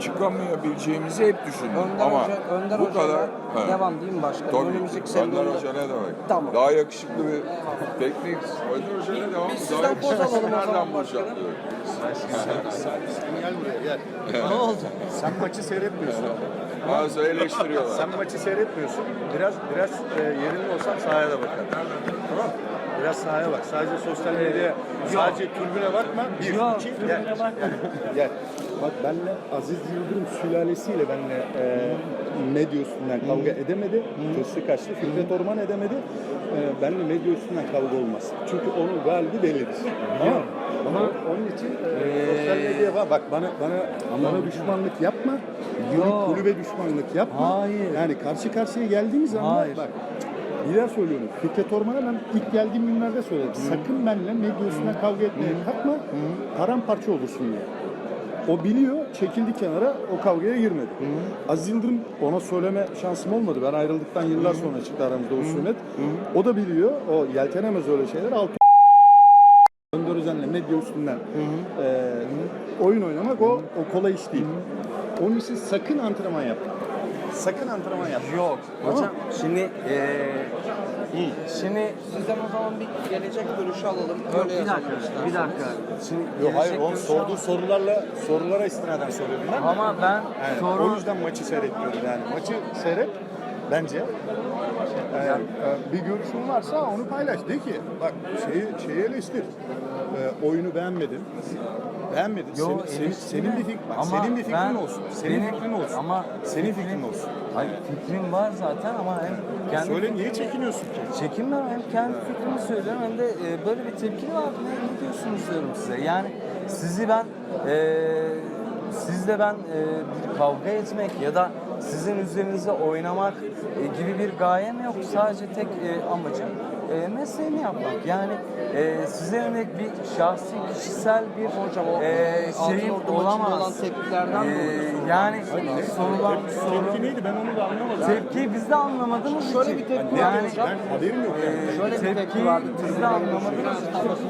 çıkamayabileceğimizi hep düşündüm. Önder Ama Hoca, Önder bu Hoca'yla kadar he. devam değil mi başkanım? Tabii. Önümüzdeki sene Önder Hoca ne demek? Tamam. Daha yakışıklı bir teknik. Önder Hoca ne devam? biz Daha sizden poz alalım o zaman başkanım. Gel. Ne oldu? Sen maçı seyretmiyorsun. Bazı eleştiriyorlar. Sen maçı seyretmiyorsun. Biraz biraz e, yerinde olsam sahaya da bakarım. Tamam Biraz sahaya bak. Sadece sosyal medyaya, sadece türbüne bakma. Bir, Yok, iki, gel. bakma. Gel. gel. Bak benle Aziz Yıldırım sülalesiyle benle e, medya üstünden kavga edemedi. Tırsı kaçtı. Fikret Orman edemedi. E, benle medya üstünden kavga olmaz. Çünkü onun galibi bellidir. Tamam. Ama onun için e, sosyal medyaya bak. Bak bana bana bana düşmanlık yapma. Yok. Kulübe düşmanlık yapma. Hayır. Yani karşı karşıya geldiğimiz anda Hayır. bak bir daha söylüyorum. Fikret Orman'a ben ilk geldiğim günlerde söyledim. Sakın benimle medya üstünden kavga etmeye kalkma. Paramparça olursun diye. O biliyor, çekildi kenara, o kavgaya girmedi. Aziz Yıldırım ona söyleme şansım olmadı. Ben ayrıldıktan yıllar sonra çıktı aramızda husumet. O da biliyor, o yeltenemez öyle şeyler. Altı Önder Özen'le medya üstünden eee, oyun oynamak o, o kolay iş değil. Onun için sakın antrenman yapma. Sakın antrenman yapma. Yok. Tamam. Hocam şimdi eee şimdi sizden o zaman bir gelecek görüşü alalım. Öyle bir dakika, bir dakika. Şimdi Yok hayır onun sorduğu sorularla sorulara istinaden soruyor bilmem. mi? Ama ben Yani soru O yüzden maçı seyretmiyorum yani. Maçı seyret bence. Eğer e, bir görüşün varsa onu paylaş. De ki bak şeyi, şeyi eleştir. E, oyunu beğenmedin. Beğenmedin. Yo, senin, senin, senin bir fikrin, bak, senin bir fikrin ben- olsun. Senin benim- fikrin olsun. ama senin fikrim- fikrin olsun. Hayır fikrim var zaten ama hem kendi Söyle niye çekiniyorsun ki? çekinmem hem kendi fikrimi söylüyorum hem de e, böyle bir tepki var. Ne, ne diyorsunuz diyorum size. Yani sizi ben e, sizle ben e, bir kavga etmek ya da sizin üzerinize oynamak e, gibi bir gayem yok. Sadece tek e, amacım e, mesleğimi yapmak. Yani e, size yönelik bir şahsi, kişisel bir Hocam o e, şeyim olamaz. olan tepkilerden E, yani sorulan soru Tepki neydi ben onu da anlamadım. Tepkiyi biz de anlamadığımız Şöyle için. bir tepki yani, vardı hocam. Ben haberim yok yani. e, Şöyle bir tepki vardı. biz de anlamadığımız için.